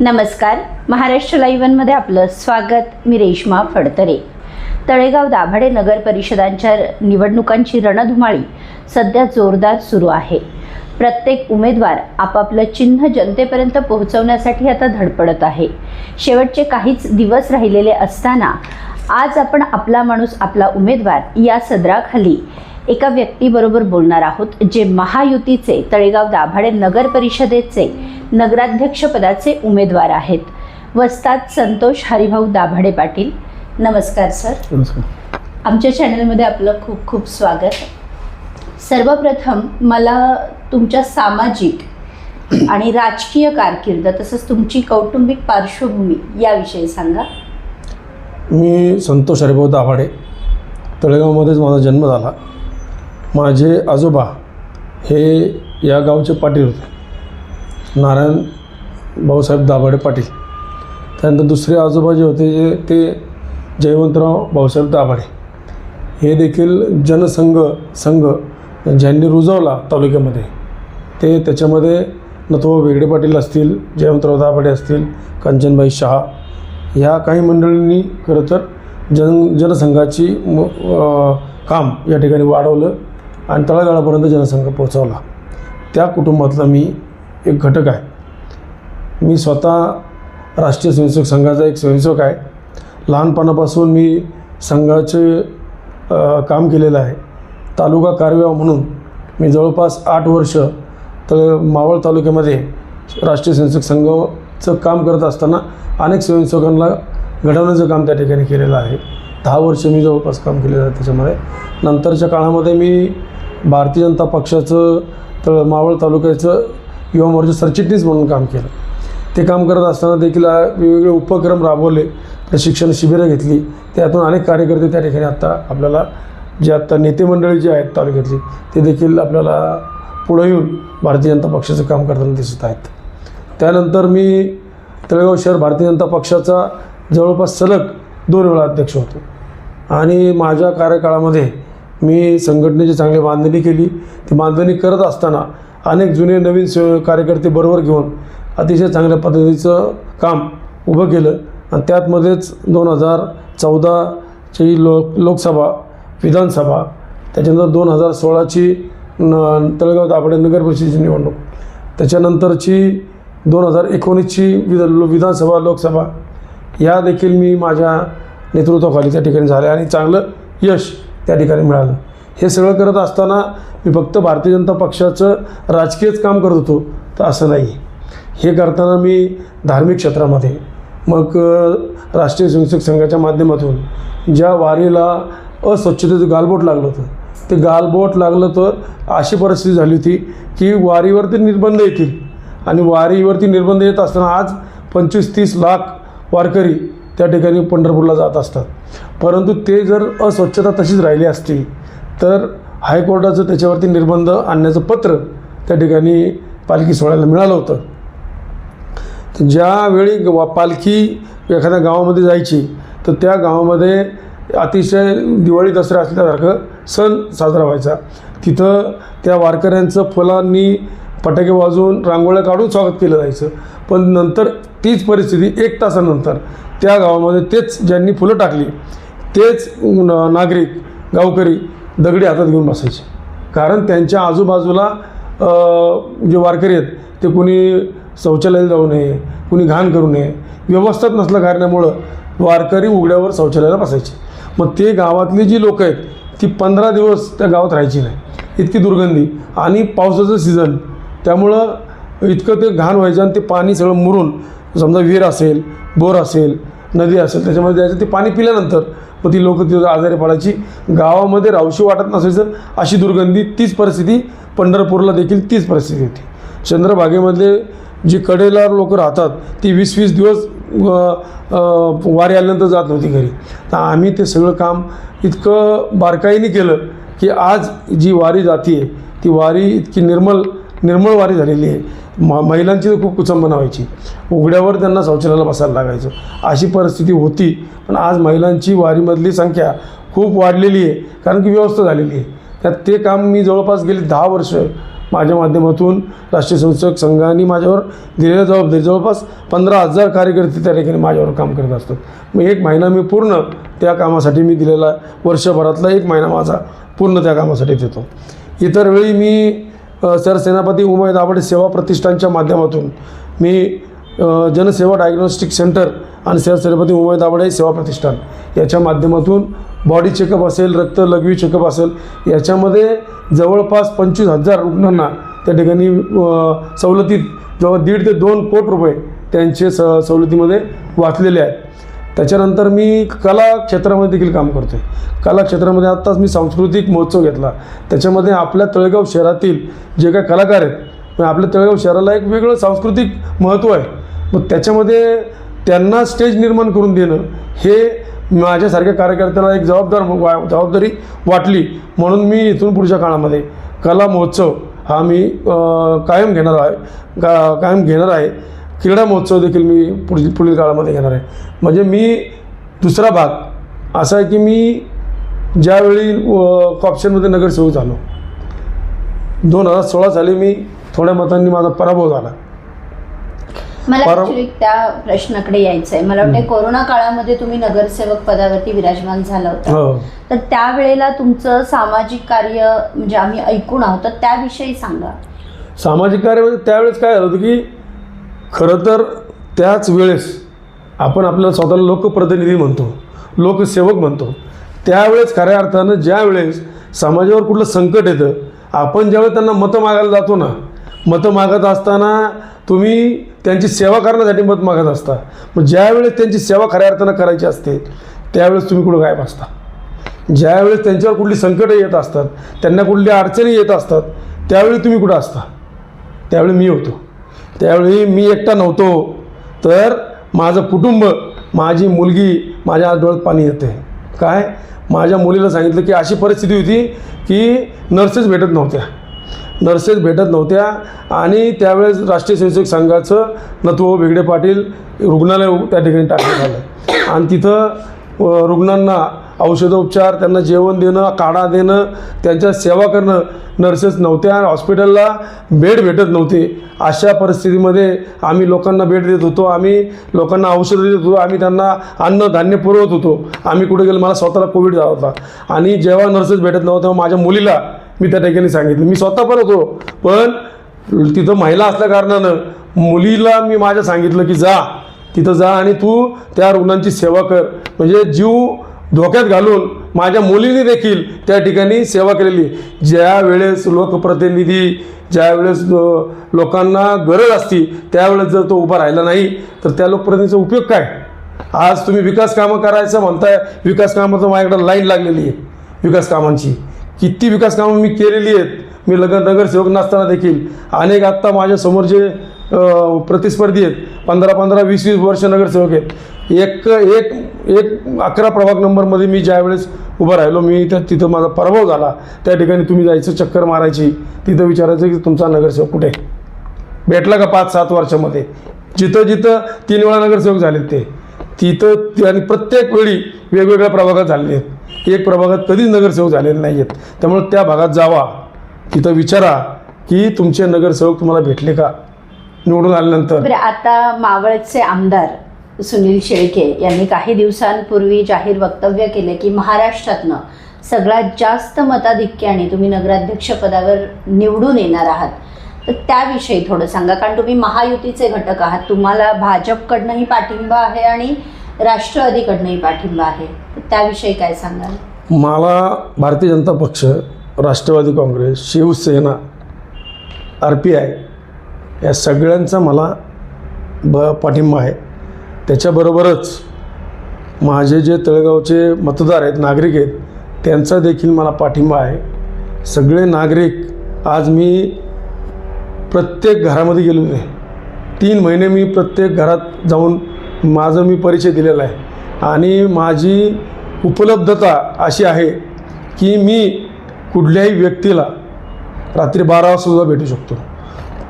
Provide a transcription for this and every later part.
नमस्कार. महाराष्ट्र लाईव्हमध्ये आपलं स्वागत. मी रेश्मा फडतरे. तळेगाव दाभाडे नगर परिषदांच्या निवडणुकांची रणधुमाळी सध्या जोरदार सुरू आहे. प्रत्येक उमेदवार आपापलं चिन्ह जनतेपर्यंत पोहोचवण्यासाठी आता धडपडत आहे. शेवटचे काहीच दिवस राहिलेले असताना आज आपण आपला माणूस आपला उमेदवार या सदराखाली एका व्यक्तीबरोबर बोलणार आहोत जे महायुतीचे तळेगाव दाभाडे नगर परिषदेचे नगराध्यक्षपदाचे उमेदवार आहेत. वस्तात संतोष हरिभाऊ दाभाडे पाटील. नमस्कार सर. नमस्कार. आमच्या चॅनलमध्ये आपलं खूप खूप स्वागत. सर्वप्रथम मला तुमच्या सामाजिक आणि राजकीय कारकीर्द तसंच तुमची कौटुंबिक पार्श्वभूमी याविषयी सांगा. मी संतोष हरिभाऊ दाभाडे. तळेगावमध्येच माझा जन्म झाला. माझे आजोबा हे या गावचे पाटील होते. नारायण भाऊसाहेब दाभाडे पाटील. त्यानंतर दुसरे आजोबा जे होते जे ते जयवंतराव भाऊसाहेब दाभाडे. हे देखील जनसंघ संघ ज्यांनी रुजवला तालुक्यामध्ये ते त्याच्यामध्ये नथो वेगडे पाटील असतील जयवंतराव दाभाडे असतील कांचनबाई शहा ह्या काही मंडळींनी खरं तर जन जनसंघाची म काम या ठिकाणी वाढवलं आणि तळागाळापर्यंत जनसंघ पोहोचवला. त्या कुटुंबातला मी एक घटक आहे. मी स्वतः राष्ट्रीय स्वयंसेवक संघाचा एक स्वयंसेवक आहे. लहानपणापासून मी संघाचे काम केलेलं आहे. तालुका कारव्याव म्हणून मी जवळपास आठ वर्ष तर मावळ तालुक्यामध्ये राष्ट्रीय स्वयंसेवक संघाचं काम करत असताना अनेक स्वयंसेवकांना घडवण्याचं काम त्या ठिकाणी केलेलं आहे. दहा वर्ष मी जवळपास काम केलेलं आहे त्याच्यामध्ये. नंतरच्या काळामध्ये मी भारतीय जनता पक्षाचं तर मावळ तालुक्याचं युवा मोर्चा सरचिटणीस म्हणून काम केलं. ते काम करत असताना देखील वेगवेगळे उपक्रम राबवले प्रशिक्षण शिबिरं घेतली. त्यातून अनेक कार्यकर्ते त्या ठिकाणी आत्ता आपल्याला जे आत्ता नेते मंडळी आहेत तालुक्यातली ते देखील आपल्याला पुढं येऊन भारतीय जनता पक्षाचं काम करताना दिसत आहेत. त्यानंतर मी तळेगाव शहर भारतीय जनता पक्षाचा जवळपास सलग दोन वेळा अध्यक्ष होतो. आणि माझ्या कार्यकाळामध्ये मी संघटनेची चांगली बांधणी केली. ती बांधणी करत असताना अनेक जुने नवीन से कार्यकर्ते बरोबर घेऊन अतिशय चांगल्या पद्धतीचं काम उभं केलं. आणि त्यातमध्येच दोन हजार चौदाची लो लोकसभा विधानसभा त्याच्यानंतर दोन हजार सोळाची न तळेगाव दाभाडे नगर परिषदेची निवडणूक त्याच्यानंतरची दोन हजार एकोणीसची विध विधानसभा लोकसभा या देखील मी माझ्या नेतृत्वाखाली त्या ठिकाणी झाल्या आणि चांगलं यश त्या ठिकाणी मिळालं. हे सगळं करत असताना मी फक्त भारतीय जनता पक्षाचं राजकीयच काम करत होतो. तर असं नाही. हे करताना मी धार्मिक क्षेत्रामध्ये मग राष्ट्रीय स्वयंसेवक संघाच्या माध्यमातून ज्या वारीला अस्वच्छतेचं गालबोट लागलं होतं ते गालबोट लागलं तर अशी परिस्थिती झाली होती की वारीवरती निर्बंध येतील आणि वारीवरती निर्बंध येत असताना आज पंचवीस तीस लाख वारकरी त्या ठिकाणी पंढरपूरला जात असतात. परंतु ते जर अस्वच्छता तशीच राहिली असती तर हायकोर्टाचं त्याच्यावरती निर्बंध आणण्याचं पत्र त्या ठिकाणी पालखी सोहळ्याला मिळालं होतं. तर ज्यावेळी वा- पालखी एखाद्या गावामध्ये जायची तर त्या गावामध्ये अतिशय दिवाळी दसरा असल्यासारखं सण साजरा व्हायचा. तिथं त्या वारकऱ्यांचं फुलांनी फटाके वाजवून रांगोळ्या काढून स्वागत केलं जायचं. पण नंतर तीच परिस्थिती एक तासानंतर त्या गावामध्ये तेच ज्यांनी फुलं टाकली तेच नागरिक गावकरी दगडी हातात घेऊन बसायचे. कारण त्यांच्या आजूबाजूला जे वारकरी आहेत ते कुणी शौचालयाला जाऊ नये कुणी घाण करू नये व्यवस्थाच नसल्या कारणामुळं वारकरी उघड्यावर शौचालयाला बसायचे. मग ते गावातली जी लोकं आहेत ती पंधरा दिवस त्या गावात राहायची नाही. इतकी दुर्गंधी आणि पावसाचं सीझन. त्यामुळं इतकं ते घाण व्हायचं आणि ते पाणी सगळं मुरून समजा विहीर असेल बोर असेल नदी असेल त्याच्यामध्ये जायचं ते पाणी पिल्यानंतर मग ती लोकं तिथं आजारी पडायची. गावामध्ये राहूशी वाटत नसायचं अशी दुर्गंधी तीच परिस्थिती पंढरपूरला देखील तीच परिस्थिती होती. चंद्रभागेमधले जी कडेला लोक राहतात ती वीस वीस दिवस वारी आल्यानंतर जात नव्हती घरी. तर आम्ही ते सगळं काम इतकं बारकाईने केलं की आज जी वारी जाते ती वारी इतकी निर्मल निर्मळ वारी झालेली आहे. म महिलांची तर खूप कुचंबना व्हायची. उघड्यावर त्यांना शौचालयाला बसायला लागायचं. अशी परिस्थिती होती पण आज महिलांची वारीमधली संख्या खूप वाढलेली आहे कारण की व्यवस्था झालेली आहे. त्यात ते काम मी जवळपास गेली दहा वर्ष माझ्या माध्यमातून राष्ट्रीय संसदक संघाने माझ्यावर दिलेल्या जबाबदारी. जवळपास पंधरा हजार कार्यकर्ते त्या ठिकाणी माझ्यावर काम करत असतात. मग एक महिना मी पूर्ण त्या कामासाठी मी दिलेला वर्षभरातला एक महिना माझा पूर्ण त्या कामासाठी देतो. इतर वेळी मी सरसेनापती उमय दाभाडे सेवा प्रतिष्ठानच्या माध्यमातून मी जनसेवा डायग्नोस्टिक सेंटर आणि सरसेनापती उमय दाभाडे सेवा प्रतिष्ठान याच्या माध्यमातून बॉडी चेकअप असेल रक्त लघवी चेकअप असेल याच्यामध्ये जवळपास पंचवीस हजार रुग्णांना त्या ठिकाणी सवलतीत जवळ दीड ते दोन कोट रुपये त्यांचे स सवलतीमध्ये वाचलेले आहेत. त्याच्यानंतर मी कला क्षेत्रामध्ये देखील काम करतो आहे कला क्षेत्रामध्ये आत्ताच मी सांस्कृतिक महोत्सव घेतला. त्याच्यामध्ये आपल्या तळेगाव शहरातील जे काही कलाकार आहेत आपल्या तळेगाव शहराला एक वेगळं सांस्कृतिक महत्त्व आहे. मग त्याच्यामध्ये त्यांना स्टेज निर्माण करून देणं हे माझ्यासारख्या कार्यकर्त्याला एक जबाबदार वा जबाबदारी वाटली. म्हणून मी इथून पुढच्या काळामध्ये कला महोत्सव हा मी कायम घेणार आहे. का कायम घेणार आहे. क्रीडा महोत्सव देखील मी पुढील पुढील काळामध्ये घेणार आहे. म्हणजे मी दुसरा भाग असा आहे की मी ज्यावेळी कॉप्शनमध्ये नगरसेवक झालो दोन हजार सोळा साली मी थोड्या मतांनी माझा पराभव झाला. मला ऍक्च्युली त्या प्रश्नाकडे यायचं आहे. मला वाटतं कोरोना काळामध्ये तुम्ही नगरसेवक पदावरती विराजमान झाला होता. हो. तर त्यावेळेला तुमचं सामाजिक कार्य म्हणजे आम्ही ऐकून आहोत. तर त्याविषयी सांगा. सामाजिक कार्यामध्ये त्यावेळेस काय झालं होतं की खरं तर त्याच वेळेस आपण आपल्याला स्वतःला लोकप्रतिनिधी म्हणतो लोकसेवक म्हणतो. त्यावेळेस खऱ्या अर्थानं ज्यावेळेस समाजावर कुठलं संकट येतं आपण ज्यावेळेस त्यांना मतं मागायला जातो ना मतं मागत असताना तुम्ही त्यांची सेवा करण्यासाठी मत मागत असता. मग ज्यावेळेस त्यांची सेवा खऱ्या अर्थानं करायची असते त्यावेळेस तुम्ही कुठं गायब असता. ज्यावेळेस त्यांच्यावर कुठली संकटं येत असतात त्यांना कुठली अडचणी येत असतात त्यावेळी तुम्ही कुठं असता. त्यावेळी मी होतो. त्यावेळी मी एकटा नव्हतो. तर माझं कुटुंब माझी मुलगी माझ्या डोळ्यात पाणी येते. काय? माझ्या मुलीला सांगितलं की अशी परिस्थिती होती की नर्सेस भेटत नव्हत्या. नर्सेस भेटत नव्हत्या आणि त्यावेळेस राष्ट्रीय स्वयंसेवक संघाचं नथू वेगळे पाटील रुग्णालय त्या ठिकाणी टाकण्यात आलं. आणि तिथं रुग्णांना औषधोपचार त्यांना जेवण देणं काढा देणं त्यांच्या सेवा करणं. नर्सेस नव्हत्या हॉस्पिटलला बेड भेटत नव्हते. अशा परिस्थितीमध्ये आम्ही लोकांना बेड देत होतो. आम्ही लोकांना औषधं देत होतो. आम्ही त्यांना अन्न धान्य पुरवत होतो. आम्ही कुठे गेलो? मला स्वतःला कोविड झाला होता. आणि जेव्हा नर्सेस भेटत नव्हतं तेव्हा माझ्या मुलीला मी त्या ठिकाणी सांगितलं. मी स्वतः पण होतो. पण तिथं महिला असल्या कारणानं मुलीला मी माझ्या सांगितलं की जा तिथं जा आणि तू त्या रुग्णांची सेवा कर. म्हणजे जीव धोक्यात घालून माझ्या मुलीने देखील त्या ठिकाणी सेवा केलेली. ज्या वेळेस लोकप्रतिनिधी ज्या वेळेस लोकांना गरज असती त्यावेळेस जर तो उभा राहिला नाही तर त्या लोकप्रतिनिधीचा उपयोग काय? आज तुम्ही विकास कामं करायचं म्हणताय विकास कामाचं माझ्याकडे लाईन लागलेली आहे विकास कामांची. किती विकास कामं मी केलेली आहेत मी लग्न नगरसेवक नसताना देखील. अनेक आत्ता माझ्यासमोर जे प्रतिस्पर्धी आहेत. पंधरा पंधरा वीस वीस वर्ष नगरसेवक आहेत. एक एक एक अकरा प्रभाग नंबरमध्ये मी ज्यावेळेस उभं राहिलो मी त्या तिथं माझा पराभव झाला. त्या ठिकाणी तुम्ही जायचं चक्कर मारायची. तिथं विचारायचं की तुमचा नगरसेवक कुठे? आहे? भेटला का पाच सात वर्षामध्ये? जिथं जिथं तीन वेळा नगरसेवक झालेत ते. तिथं आणि प्रत्येक वेळी वेगवेगळ्या प्रभागात झालेले आहेत. एक प्रभागात कधीच नगरसेवक झालेले नाही आहेत. त्यामुळे त्या भागात जावा. तिथं विचारा की तुमचे नगरसेवक तुम्हाला भेटले का? निवडून आल्यानंतर. बरं आता मावळचे आमदार सुनील शेळके यांनी काही दिवसांपूर्वी जाहीर वक्तव्य केले की महाराष्ट्रातनं सगळ्यात जास्त मताधिक्याने तुम्ही नगराध्यक्ष पदावर निवडून येणार आहात तर त्याविषयी थोडं सांगा. कारण तुम्ही महायुतीचे घटक आहात तुम्हाला भाजपकडनंही पाठिंबा आहे आणि राष्ट्रवादीकडनंही पाठिंबा आहे. तर त्याविषयी काय सांगाल? मला Bharatiya Janata Paksha Rashtravadi Congress Shiv Sena R P I या सगळ्यांचा मला ब पाठिंबा आहे. त्याच्याबरोबरच माझे जे तळेगावचे मतदार आहेत नागरिक आहेत त्यांचा देखील मला पाठिंबा आहे. सगळे नागरिक आज मी प्रत्येक घरामध्ये गेलो आहे तीन महिने मी प्रत्येक घरात जाऊन माझं मी परिचय दिलेला आहे. आणि माझी उपलब्धता अशी आहे की मी कुठल्याही व्यक्तीला रात्री बारा वाजतासुद्धा भेटू शकतो.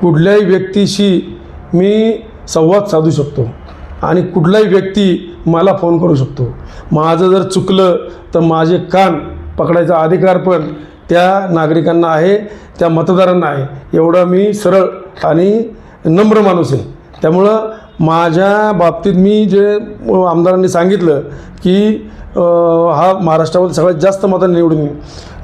कुठल्याही व्यक्तीशी मी संवाद साधू शकतो आणि कुठलाही व्यक्ती मला फोन करू शकतो. माझं जर चुकलं तर माझे कान पकडायचा अधिकार पण त्या नागरिकांना आहे त्या मतदारांना आहे. एवढा मी सरळ आणि नम्र माणूस आहे. त्यामुळं माझ्या बाबतीत मी जे आमदारांनी सांगितलं की हा महाराष्ट्रामध्ये सगळ्यात जास्त मतांनी निवडून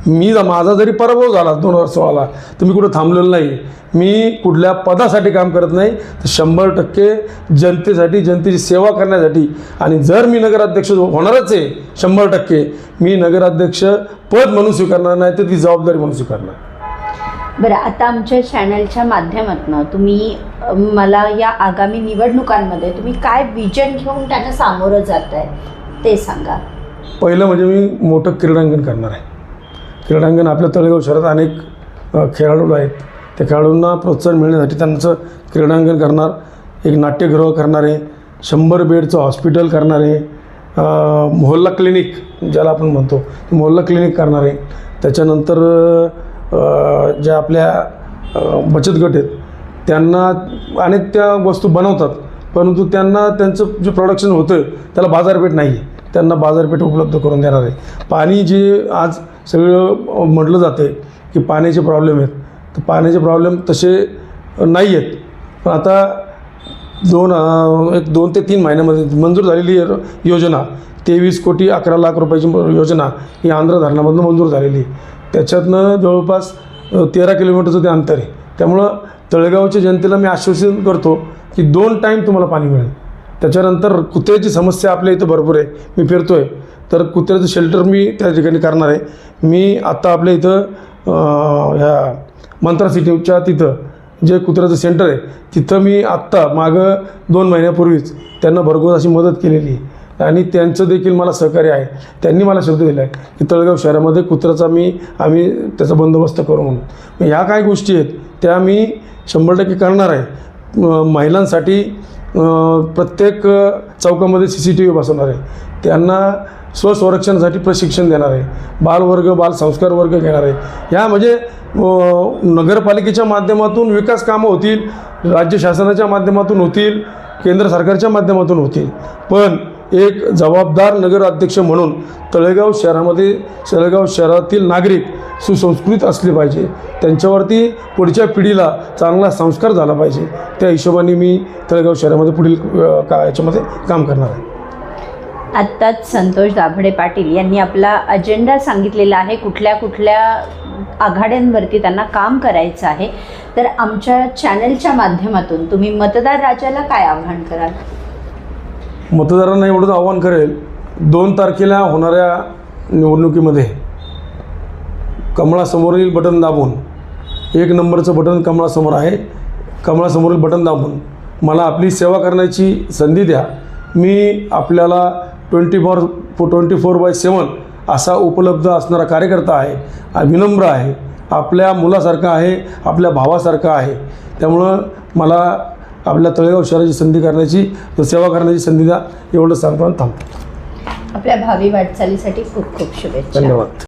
मी माझा जरी पराभव झाला दोन हजार सोळाला तर मी कुठं थांबलेलो नाही. मी कुठल्या पदासाठी काम करत नाही. तर शंभर टक्के जनतेसाठी जनतेची सेवा करण्यासाठी आणि जर मी नगराध्यक्ष होणारच आहे शंभर टक्के मी नगराध्यक्ष पद म्हणून स्वीकारणार नाही तर ती जबाबदारी म्हणून स्वीकारणार. बरं आता आमच्या चॅनलच्या माध्यमातून तुम्ही मला या आगामी निवडणुकांमध्ये तुम्ही काय विजन घेऊन त्यांना सामोरं जात आहे ते सांगा. पहिलं म्हणजे मी मोठं क्रीडांगण करणार आहे. क्रीडांगण आपल्या तळेगाव शहरात अनेक खेळाडू आहेत. त्या खेळाडूंना प्रोत्साहन मिळण्यासाठी त्यांचं क्रीडांगण करणार एक नाट्यगृह करणार आहे शंभर बेडचं हॉस्पिटल करणारे मोहल्ला क्लिनिक ज्याला आपण म्हणतो मोहल्ला क्लिनिक करणार आहे. त्याच्यानंतर ज्या आपल्या बचत गट आहेत त्यांना अनेक त्या वस्तू बनवतात परंतु त्यांना त्यांचं जे प्रोडक्शन होतं त्याला बाजारपेठ नाही आहे त्यांना बाजारपेठ उपलब्ध करून देणार आहे. पाणी जे आज सगळं म्हटलं जाते आहे की पाण्याचे प्रॉब्लेम आहेत. तर पाण्याचे प्रॉब्लेम तसे नाही आहेत पण आता दोन एक दोन ते तीन महिन्यामध्ये मंजूर झालेली आहे योजना तेवीस कोटी अकरा लाख रुपयाची योजना ही आंध्र धरणामधून मंजूर झालेली आहे. त्याच्यातनं जवळपास तेरा किलोमीटरचं ते अंतर आहे. त्यामुळं तळेगावच्या जनतेला मी आश्वासन करतो की दोन टाईम तुम्हाला पाणी मिळेल. त्याच्यानंतर कुत्र्याची समस्या आपल्या इथं भरपूर आहे. मी फिरतो आहे तर कुत्र्याचं शेल्टर मी त्या ठिकाणी करणार आहे. मी आत्ता आपल्या इथं ह्या मंत्रा सिटीच्या तिथं जे कुत्र्याचं सेंटर आहे तिथं मी आत्ता मागं दोन महिन्यापूर्वीच त्यांना भरघोस अशी मदत केलेली आहे. आणि त्यांचं देखील मला सहकार्य आहे. त्यांनी मला शब्द दिला आहे की तळगाव शहरामध्ये कुत्र्याचा मी आम्ही त्याचा बंदोबस्त करू म्हणून. मग ह्या काय गोष्टी आहेत त्या मी शंभर टक्के करणार आहे. महिलांसाठी प्रत्येक चौकामध्ये सी सी टी व्ही बसवणार आहे. त्यांना स्वसंरक्षणासाठी प्रशिक्षण देणार आहे बालवर्ग बालसंस्कार वर्ग घेणार. आहे ह्या म्हणजे नगरपालिकेच्या माध्यमातून विकास कामं होतील राज्य शासनाच्या माध्यमातून होतील केंद्र सरकारच्या माध्यमातून होतील. पण एक जबाबदार नगराध्यक्ष म्हणून तळेगाव शहरामध्ये तळेगाव शहरातील नागरिक सुसंस्कृत असले पाहिजे. त्यांच्यावरती पुढच्या पिढीला चांगला संस्कार झाला पाहिजे. त्या हिशोबाने मी तळेगाव शहरामध्ये पुढील का याच्यामध्ये काम करणार आहे. आत्ताच संतोष दाभडे पाटील यांनी आपला अजेंडा सांगितलेला आहे. कुठल्या कुठल्या आघाड्यांवरती त्यांना काम करायचं आहे. तर आमच्या चॅनलच्या माध्यमातून तुम्ही मतदार राजाला काय आव्हान कराल? मतदारांना एवढंच आव्हान करेल दोन तारखेला होणाऱ्या निवडणुकीमध्ये कमळासमोरील बटन दाबून. एक नंबरचं बटन कमळासमोर आहे. कमळासमोरील बटन दाबून. मला आपली सेवा करण्याची संधी द्या. मी आपल्याला twenty four twenty four by seven असा उपलब्ध असणारा कार्यकर्ता आहे. विनम्र आहे. आपल्या मुलासारखा आहे. आपल्या भावासारखा आहे. त्यामुळं मला आपल्या तळेगाव शहराची संधी करण्याची सेवा करण्याची संधी द्या एवढं सांगतो थांबतो. आपल्या भावी वाटचालीसाठी खूप खूप शुभेच्छा. धन्यवाद.